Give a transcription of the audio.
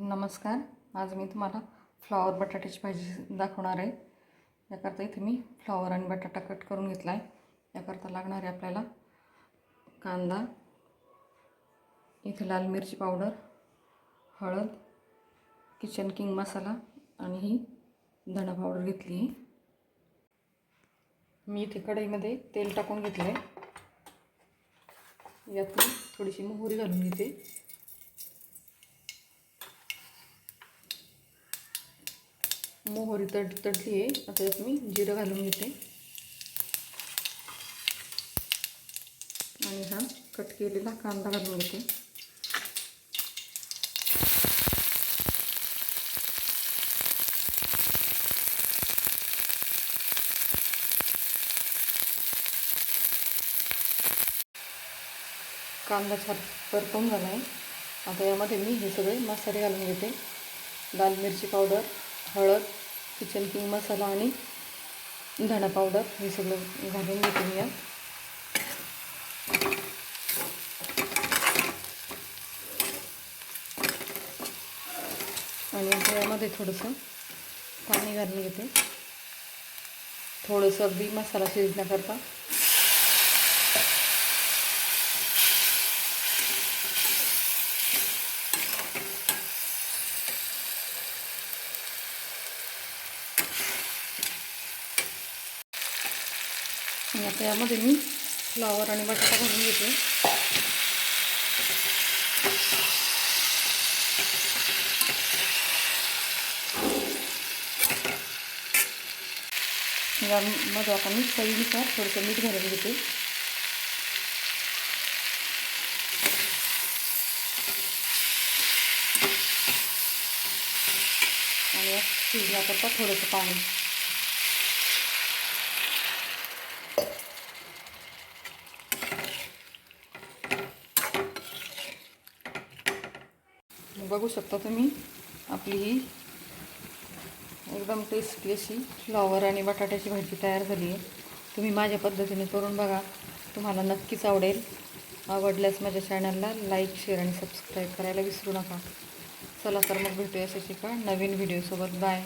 नमस्कार. आज मी तुम्हाला फ्लॉवर बटाट्याची भाजी दाखवणार आहे. याकरता इथे मी फ्लॉवर आणि बटाटा कट करून घेतला आहे. याकरता लागणार आहे आपल्याला कांदा इथे लाल मिरची पावडर हळद किचन किंग मसाला आणि ही धणा पावडर घेतली आहे. मी इथे कढईमध्ये तेल टाकून घेतलं आहे यात मी थोडीशी मोहरी घालून घेते. मोहरी तड तडली आहे. आता यात मी जिरं घालून घेते. आणि हा कट केलेला कांदा घालून घेते. कांदा छान परतून झाला आहे. आता यामध्ये मी हे सगळे मसाले घालून घेते. लाल मिरची पावडर हळद किचन किंग मसाला आणि धणा पावडर हे सगळं घालून घेते मी. आणि आता यामध्ये थोडंसं पाणी घालून घेते. थोडंसं अगदी मसाला शिजण्याकरता. आणि आता यामध्ये मी फ्लॉवर आणि बटाटा घालून घेते. यामध्ये आता मी चवीनुसार थोडंसं मीठ घालून घेते. आणि या शिजण्याकरता थोडंसं पाणी. बघू शकता तुम्ही आपली ही एकदम टेस्टी अशी फ्लॉवर आणि बटाट्याची भाजी तयार झाली आहे. तुम्ही माझ्या पद्धतीने करून बघा. तुम्हाला नक्कीच आवडेल. आवडल्यास माझ्या चॅनलला लाईक शेअर आणि सबस्क्राईब करायला विसरू नका. चला तर मग भेटूया अशाच एका नवीन व्हिडिओसोबत बाय